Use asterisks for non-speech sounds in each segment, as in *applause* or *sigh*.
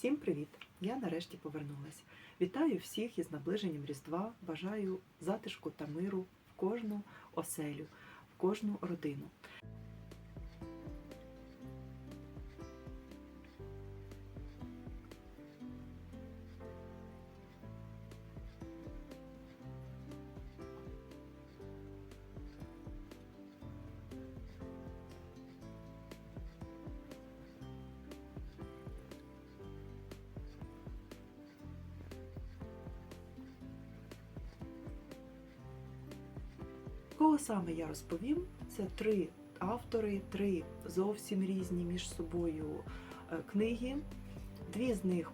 Всім привіт! Я нарешті повернулася. Вітаю всіх із наближенням Різдва. Бажаю затишку та миру в кожну оселю, в кожну родину. Кого саме я розповім? Це три автори, три зовсім різні між собою е, книги. Дві з них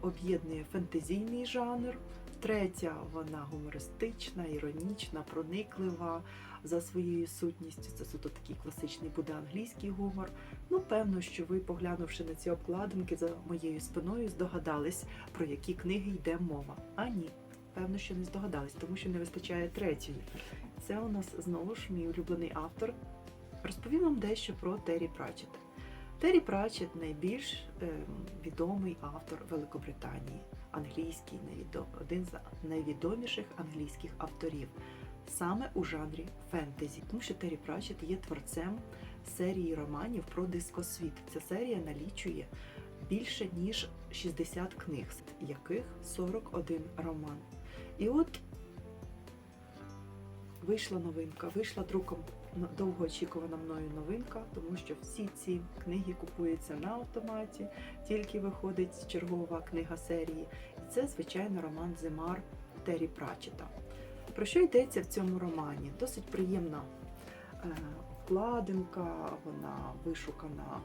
об'єднує фентезійний жанр, третя вона гумористична, іронічна, прониклива за своєю сутністю. Це суто такий класичний буде англійський гумор. Ну, певно, що ви, поглянувши на ці обкладинки за моєю спиною, здогадались, про які книги йде мова. А ні, певно, що не здогадались, тому що не вистачає третьої. Це у нас знову ж мій улюблений автор. Розповім вам дещо про Террі Пратчета. Террі Пратчет найбільш ем, відомий автор Великобританії, англійський, один з найвідоміших англійських авторів саме у жанрі фентезі, тому що Террі Пратчет є творцем серії романів про дискосвіт. Ця серія налічує більше ніж 60 книг, з яких 41 роман. І от вийшла новинка, вийшла друком довгоочікувана мною новинка, тому що всі ці книги купуються на автоматі, тільки виходить чергова книга серії. І це, звичайно, роман Зимар Террі Пратчета. Про що йдеться в цьому романі? Досить приємна е, вкладинка, вона вишукана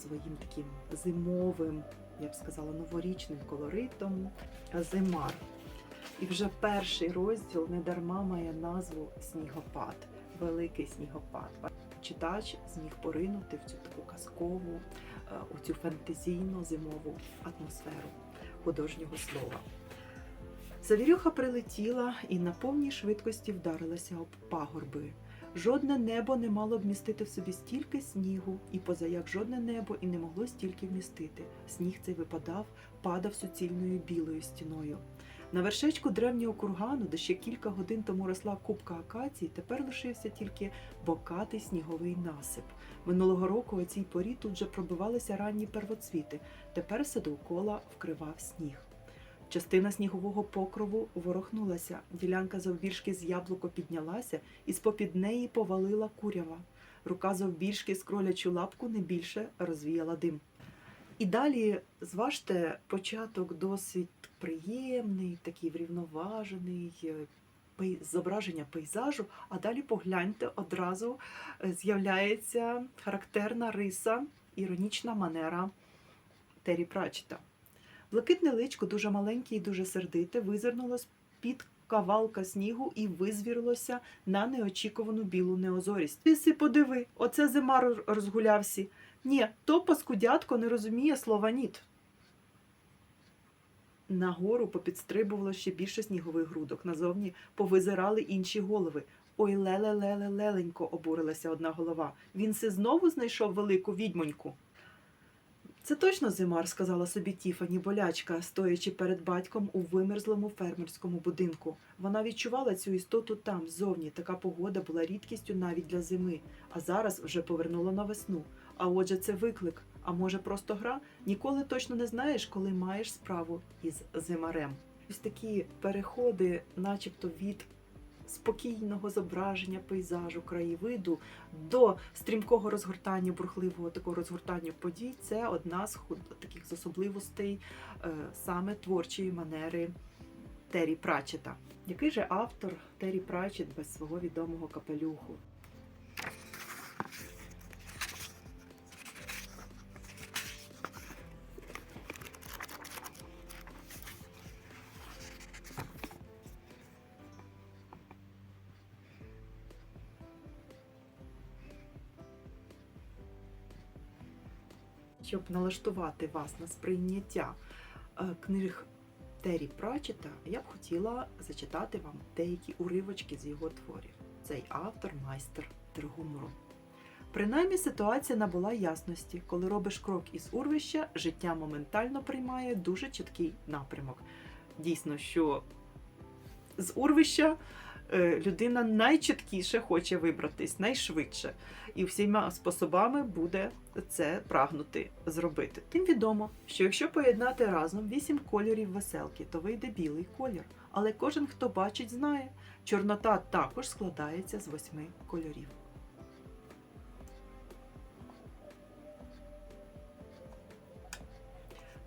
своїм таким зимовим, я б сказала, новорічним колоритом. Зимар. І вже перший розділ недарма має назву Снігопад, Великий снігопад. Читач зміг поринути в цю таку казкову, е, у цю фентезійно зимову атмосферу художнього слова. Завірюха прилетіла і на повній швидкості вдарилася об пагорби. Жодне небо не мало б містити в собі стільки снігу, і позаяк жодне небо і не могло стільки вмістити. Сніг цей випадав, падав суцільною білою стіною. На вершечку древнього кургану, де ще кілька годин тому росла купка акацій, тепер лишився тільки бокатий сніговий насип. Минулого року о цій порі тут же пробивалися ранні первоцвіти. Тепер все довкола вкривав сніг. Частина снігового покрову ворохнулася. Ділянка завбільшки з яблуко піднялася, і з-попід неї повалила курява. Рука завбільшки з кролячу лапку не більше розвіяла дим. І далі, зважте, початок досить приємний, такий врівноважений, е, зображення пейзажу, а далі погляньте, одразу е, з'являється характерна риса, іронічна манера Террі Пратчета. Блакитне личко, дуже маленьке і дуже сердите, визирнуло з-під кавалка снігу і визвірилося на неочікувану білу неозорість. Ти си подиви, оце зима роз- розгулявся. Ні, то паскудятко не розуміє слова ніт. Нагору попідстрибувало ще більше снігових грудок. Назовні повизирали інші голови. Ой, леле, леле, леленько, обурилася одна голова. Він си знову знайшов велику відьмоньку. Це точно зимар, сказала собі Тіфані болячка, стоячи перед батьком у вимерзлому фермерському будинку. Вона відчувала цю істоту там, ззовні. Така погода була рідкістю навіть для зими, а зараз вже повернула на весну. А отже, це виклик. А може, просто гра? Ніколи точно не знаєш, коли маєш справу із зимарем. Ось такі переходи, начебто від спокійного зображення пейзажу, краєвиду до стрімкого розгортання, бурхливого такого розгортання подій, це одна з таких з особливостей е, саме творчої манери Террі Прачета. Який же автор Террі Прачет без свого відомого капелюху? Щоб налаштувати вас на сприйняття е, книг Террі Пратчета, я б хотіла зачитати вам деякі уривочки з його творів. Цей автор майстер тергумору. Принаймні ситуація набула ясності. Коли робиш крок із урвища, життя моментально приймає дуже чіткий напрямок. Дійсно, що з урвища людина найчіткіше хоче вибратись, найшвидше. І всіма способами буде це прагнути зробити. Тим відомо, що якщо поєднати разом вісім кольорів веселки, то вийде білий колір. Але кожен, хто бачить, знає, чорнота також складається з восьми кольорів.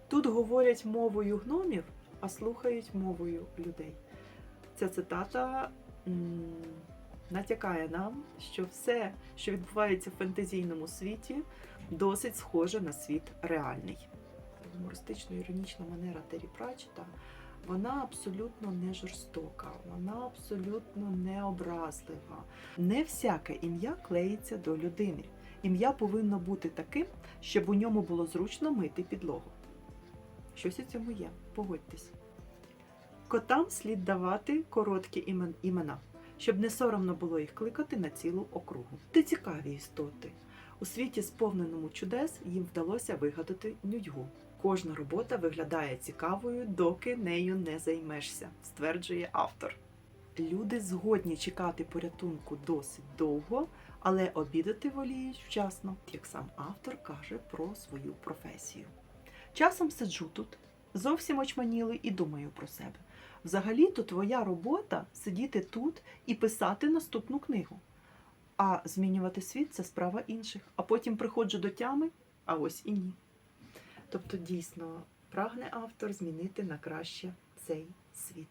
Тут говорять мовою гномів, а слухають мовою людей. Ця цитата натякає нам, що все, що відбувається в фентезійному світі, досить схоже на світ реальний. Гумористично-іронічна манера Террі Пратчета, вона абсолютно не жорстока, вона абсолютно не образлива. Не всяке ім'я клеїться до людини. Ім'я повинно бути таким, щоб у ньому було зручно мити підлогу. Щось у цьому є, погодьтесь. Котам слід давати короткі імена, щоб не соромно було їх кликати на цілу округу. Ти цікаві істоти. У світі, сповненому чудес, їм вдалося вигадати нудьгу. Кожна робота виглядає цікавою, доки нею не займешся, стверджує автор. Люди згодні чекати порятунку досить довго, але обідати воліють вчасно, як сам автор каже про свою професію. Часом сиджу тут, зовсім очманілий і думаю про себе. Взагалі-то твоя робота сидіти тут і писати наступну книгу. А змінювати світ це справа інших. А потім приходжу до тями, а ось і ні. Тобто, дійсно, прагне автор змінити на краще цей світ.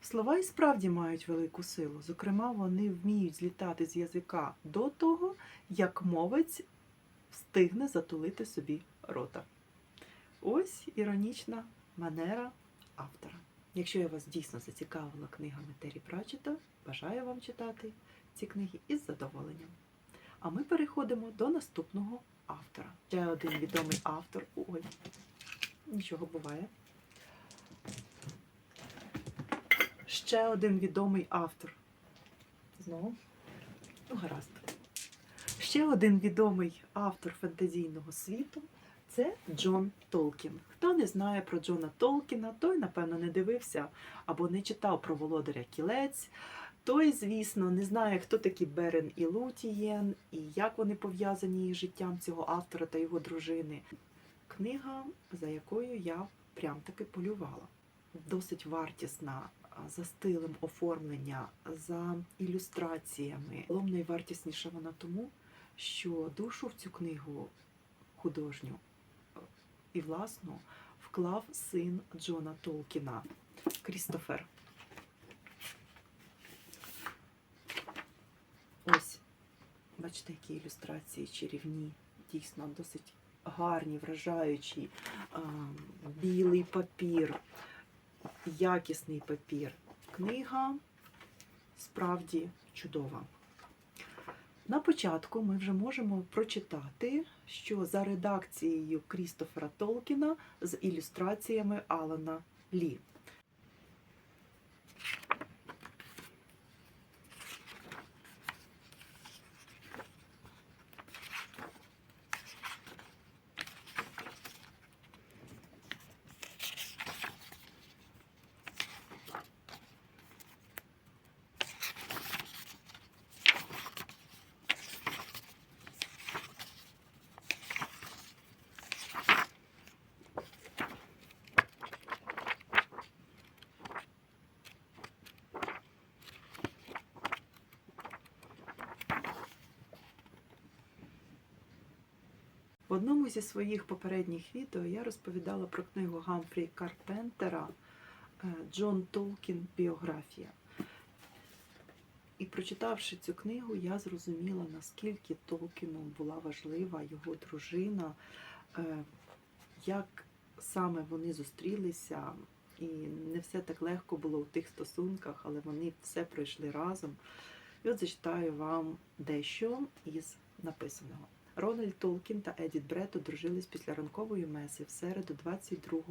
Слова і справді мають велику силу. Зокрема, вони вміють злітати з язика до того, як мовець встигне затулити собі рота. Ось іронічна манера автора. Якщо я вас дійсно зацікавила книгами Террі Пратчета, бажаю вам читати ці книги із задоволенням. А ми переходимо до наступного автора. Ще один відомий автор. Ой, нічого буває. Ще один відомий автор. Знову. Ну, гаразд. Ще один відомий автор фентезійного світу це Джон Толкін. Хто не знає про Джона Толкіна, той, напевно, не дивився або не читав про Володаря Кілець. Той, звісно, не знає, хто такі Берен і Лутієн, і як вони пов'язані із життям цього автора та його дружини. Книга, за якою я прям таки полювала. Досить вартісна, за стилем оформлення, за ілюстраціями. Головно найвартісніша вона тому, що душу в цю книгу художню і власну вклав син Джона Толкіна Крістофер. Ось, бачите, які ілюстрації чарівні, дійсно досить гарні, вражаючі. Білий папір, якісний папір. Книга справді чудова. На початку ми вже можемо прочитати, що за редакцією Крістофера Толкіна з ілюстраціями Алана Лі. В одному зі своїх попередніх відео я розповідала про книгу Гамфрі Карпентера е, Джон Толкін Біографія. І прочитавши цю книгу, я зрозуміла, наскільки Толкіну була важлива його дружина, е, як саме вони зустрілися. І не все так легко було у тих стосунках, але вони все пройшли разом. І от зачитаю вам дещо із написаного. Рональд Толкін та Едіт Брет одружились після ранкової меси в середу 22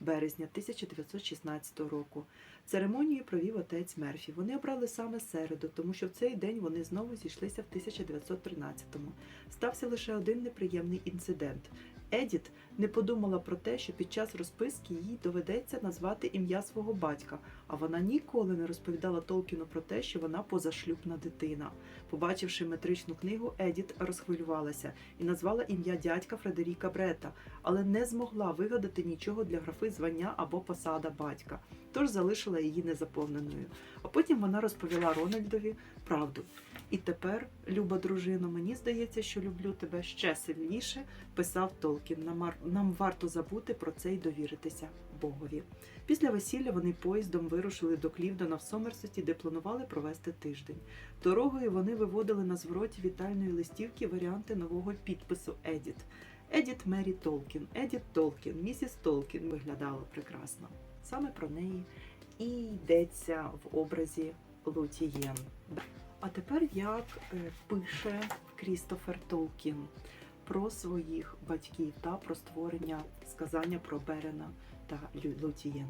березня 1916 року. Церемонію провів отець Мерфі. Вони обрали саме середу, тому що в цей день вони знову зійшлися в 1913-му. Стався лише один неприємний інцидент. Едіт не подумала про те, що під час розписки їй доведеться назвати ім'я свого батька, а вона ніколи не розповідала Толкіну про те, що вона позашлюбна дитина. Побачивши метричну книгу, Едіт розхвилювалася і назвала ім'я дядька Фредеріка Брета, але не змогла вигадати нічого для графи звання або посада батька, тож залишила її незаповненою. А потім вона розповіла Рональдові правду. І тепер, люба дружино, мені здається, що люблю тебе ще сильніше, писав Толкін. Нам, варто забути про це і довіритися Богові. Після весілля вони поїздом вирушили до Клівдона в Сомерсеті, де планували провести тиждень. Дорогою вони виводили на звороті вітальної листівки варіанти нового підпису Едіт. Едіт Мері Толкін, Едіт Толкін, місіс Толкін виглядало прекрасно. Саме про неї і йдеться в образі Лутієн. А тепер як е, пише Крістофер Толкін про своїх батьків та про створення сказання про Берена та Лутієн.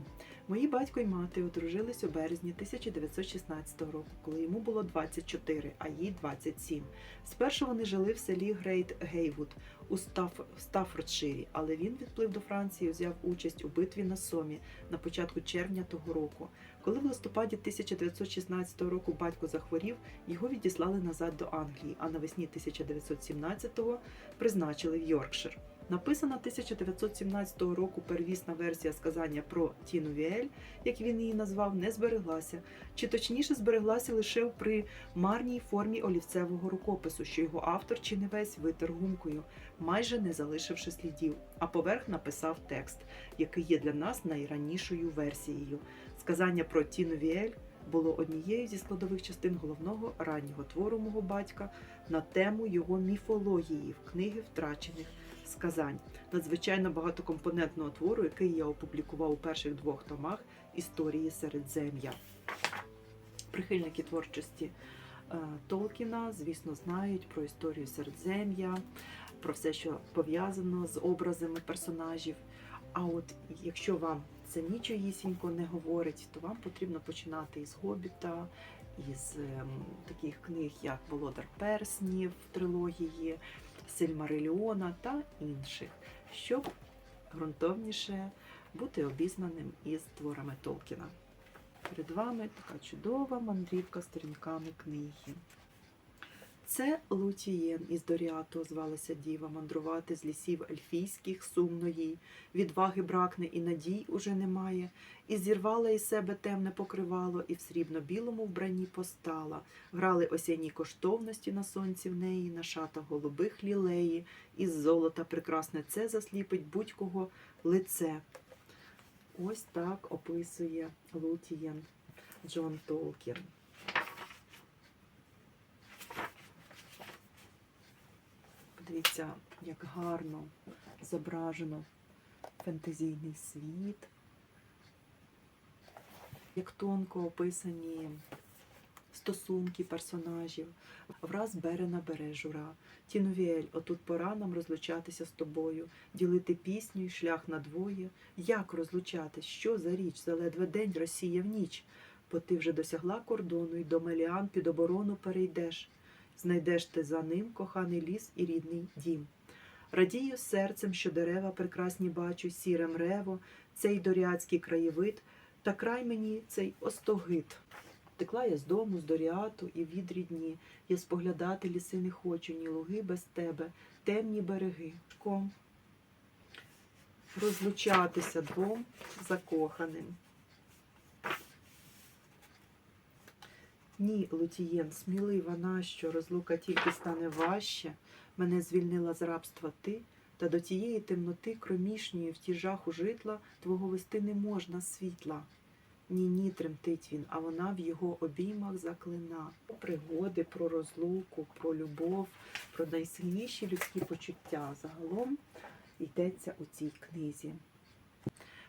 Мої батько і мати одружились у березні 1916 року, коли йому було 24, а їй 27. Спершу вони жили в селі Грейт Гейвуд у Стаф... Стаффордширі, але він відплив до Франції і взяв участь у битві на Сомі на початку червня того року. Коли в листопаді 1916 року батько захворів, його відіслали назад до Англії, а навесні 1917-го призначили в Йоркшир. Написана 1917 року первісна версія сказання про Тіну Віель, як він її назвав, не збереглася, чи точніше збереглася лише в примарній формі олівцевого рукопису, що його автор чи не весь витер гумкою, майже не залишивши слідів, а поверх написав текст, який є для нас найранішою версією. Сказання про Тіну Віель було однією зі складових частин головного раннього твору мого батька на тему його міфології в книги втрачених сказань, надзвичайно багатокомпонентного твору, який я опублікував у перших двох томах історії Середзем'я. Прихильники творчості е, Толкіна, звісно, знають про історію Середзем'я, про все, що пов'язано з образами персонажів. А от якщо вам це нічогісінько не говорить, то вам потрібно починати із Гобіта, із ем, таких книг, як Володар Перснів трилогії, Сильмариліона та інших, щоб ґрунтовніше бути обізнаним із творами Толкіна. Перед вами така чудова мандрівка сторінками книги. Це Лутієн із Доріату звалася діва мандрувати з лісів ельфійських сумно їй. Відваги бракне і надій уже немає, і зірвала із себе темне покривало, і в срібно-білому вбранні постала. Грали осяні коштовності на сонці в неї, на шата голубих лілеї, із золота прекрасне це засліпить будь-кого лице. Ось так описує Лутієн Джон Толкін. Подивіться, як гарно зображено фентезійний світ, як тонко описані стосунки персонажів. Враз Берена бере жура. Тіновіель, отут пора нам розлучатися з тобою, ділити пісню і шлях на двоє. Як розлучатись? Що за річ? За ледве день Росія в ніч. Бо ти вже досягла кордону і до Меліан під оборону перейдеш. Знайдеш ти за ним коханий ліс і рідний дім. Радію серцем, що дерева прекрасні бачу, сіре мрево, цей доріатський краєвид, та край мені цей остогид. Текла я з дому, з доріату і від рідні. Я споглядати ліси не хочу, ні луги без тебе, темні береги. Ком. Розлучатися двом закоханим. Ні, Лутієн, смілива нащо, розлука тільки стане важче. Мене звільнила з рабства ти, та до тієї темноти кромішньої в ті жаху житла твого вести не можна світла. Ні, ні, тремтить він, а вона в його обіймах заклина. Про пригоди, про розлуку, про любов, про найсильніші людські почуття. Загалом йдеться у цій книзі.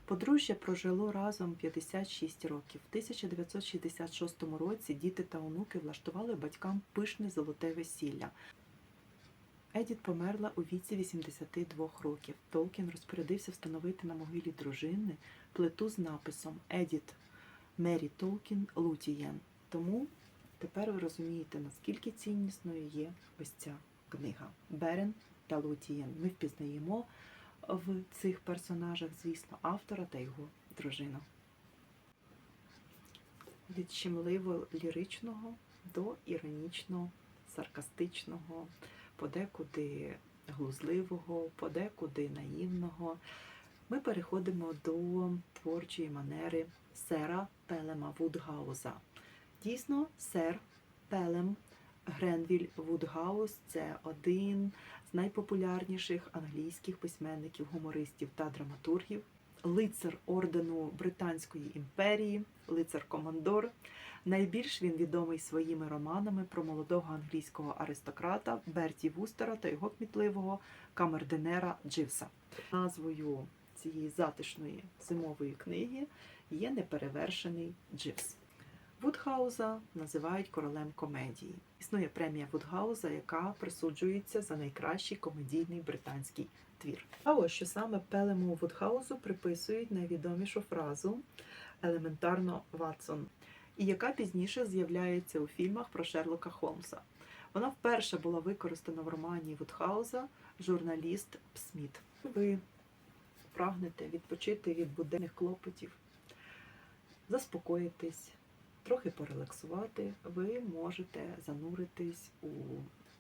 Подружжя прожило разом 56 років. В 1966 році діти та онуки влаштували батькам пишне золоте весілля. Едіт померла у віці 82 років. Толкін розпорядився встановити на могилі дружини плиту з написом Едіт Мері Толкін Лутієн. Тому тепер ви розумієте, наскільки ціннісною є ось ця книга Берен та Лутієн. Ми впізнаємо в цих персонажах, звісно, автора та його дружину. Від щемливо ліричного до іронічно саркастичного, подекуди глузливого, подекуди наївного. Ми переходимо до творчої манери сера Пелема Вудгауза. Дійсно, сер Пелем Гренвіль Вудгаус це один з найпопулярніших англійських письменників, гумористів та драматургів, лицар ордену Британської імперії, лицар-командор. Найбільш він відомий своїми романами про молодого англійського аристократа Берті Вустера та його кмітливого камердинера Дживса. Назвою цієї затишної зимової книги є неперевершений Дживс. Вудгауза називають королем комедії. Існує премія Вудгауза, яка присуджується за найкращий комедійний британський твір. А ось що саме Пелему Вудгаузу приписують найвідомішу фразу елементарно Ватсон, і яка пізніше з'являється у фільмах про Шерлока Холмса. Вона вперше була використана в романі Вудгауза Журналіст Псміт. Ви прагнете відпочити від буденних клопотів, заспокоїтись, трохи порелаксувати, ви можете зануритись у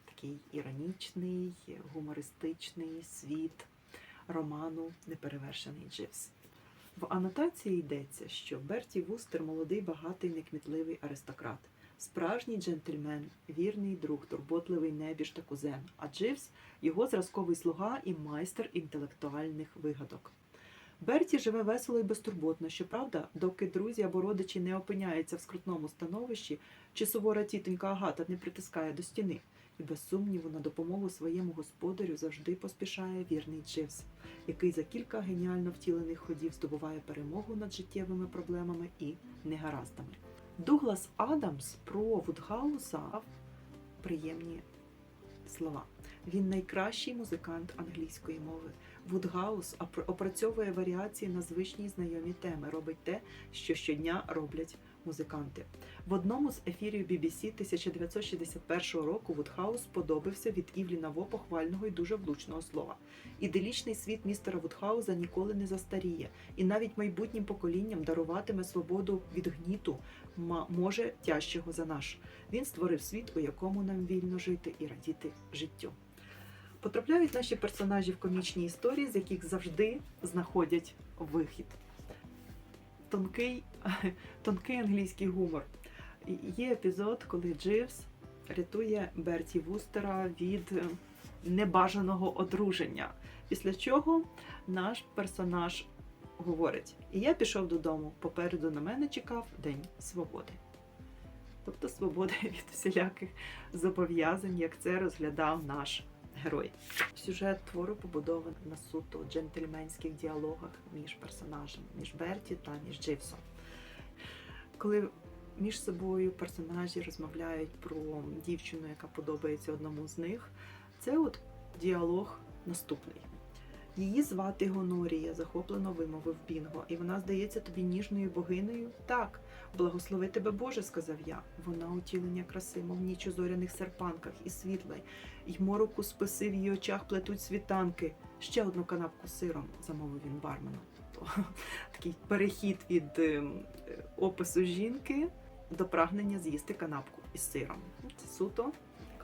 такий іронічний, гумористичний світ роману Неперевершений Дживс. В анотації йдеться, що Берті Вустер молодий, багатий, некмітливий аристократ, справжній джентльмен, вірний друг, турботливий небіж та кузен, а Дживс його зразковий слуга і майстер інтелектуальних вигадок. Берті живе весело і безтурботно. Щоправда, доки друзі або родичі не опиняються в скрутному становищі, чи сувора тітонька Агата не притискає до стіни, і без сумніву на допомогу своєму господарю завжди поспішає вірний Дживс, який за кілька геніально втілених ходів здобуває перемогу над життєвими проблемами і негараздами. Дуглас Адамс про Вудгауса приємні слова. Він найкращий музикант англійської мови. Вудгаус опр- опрацьовує варіації на звичні знайомі теми, робить те, що щодня роблять музиканти. В одному з ефірів BBC 1961 року Вудгаус сподобався від Івліна Во похвального і дуже влучного слова. Іделічний світ містера Вудгауза ніколи не застаріє, і навіть майбутнім поколінням даруватиме свободу від гніту, може тяжчого за наш. Він створив світ, у якому нам вільно жити і радіти життю. Потрапляють наші персонажі в комічні історії, з яких завжди знаходять вихід. Тонкий, *laughs* тонкий англійський гумор. Є епізод, коли Дживс рятує Берті Вустера від е, небажаного одруження. Після чого наш персонаж говорить: І я пішов додому. Попереду на мене чекав День свободи. Тобто свободи *laughs* від всіляких зобов'язань, як це розглядав наш герой. Сюжет твору побудований на суто джентльменських діалогах між персонажами, між Берті та між Дживсом. Коли між собою персонажі розмовляють про дівчину, яка подобається одному з них, це от діалог наступний. Її звати Гонорія, захоплено вимовив Бінго, і вона здається тобі ніжною богинею? Так, благослови тебе Боже, сказав я. Вона утілення краси, мов ніч у зоряних серпанках і світла, й мороку списи в її очах плетуть світанки. Ще одну канапку з сиром, замовив він бармену. Тобто *laughs* такий перехід від ем, е, опису жінки до прагнення з'їсти канапку із сиром. Це суто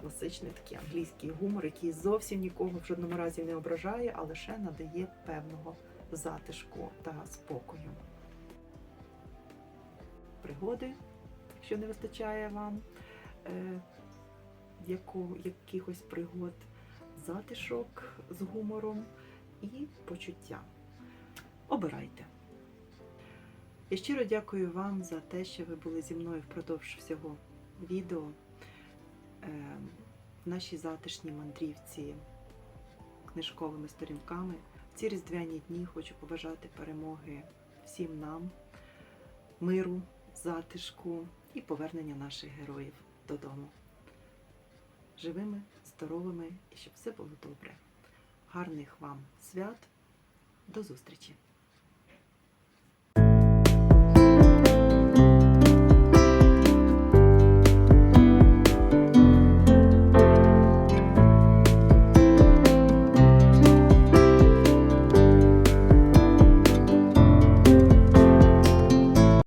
класичний такий англійський гумор, який зовсім нікого в жодному разі не ображає, а лише надає певного затишку та спокою. Пригоди, якщо не вистачає вам е, яку, якихось пригод, затишок з гумором і почуття. Обирайте. Я щиро дякую вам за те, що ви були зі мною впродовж всього відео е, в нашій затишній мандрівці книжковими сторінками. В ці різдвяні дні хочу побажати перемоги всім нам, миру, затишку і повернення наших героїв додому. Живими, здоровими і щоб все було добре. Гарних вам свят. До зустрічі!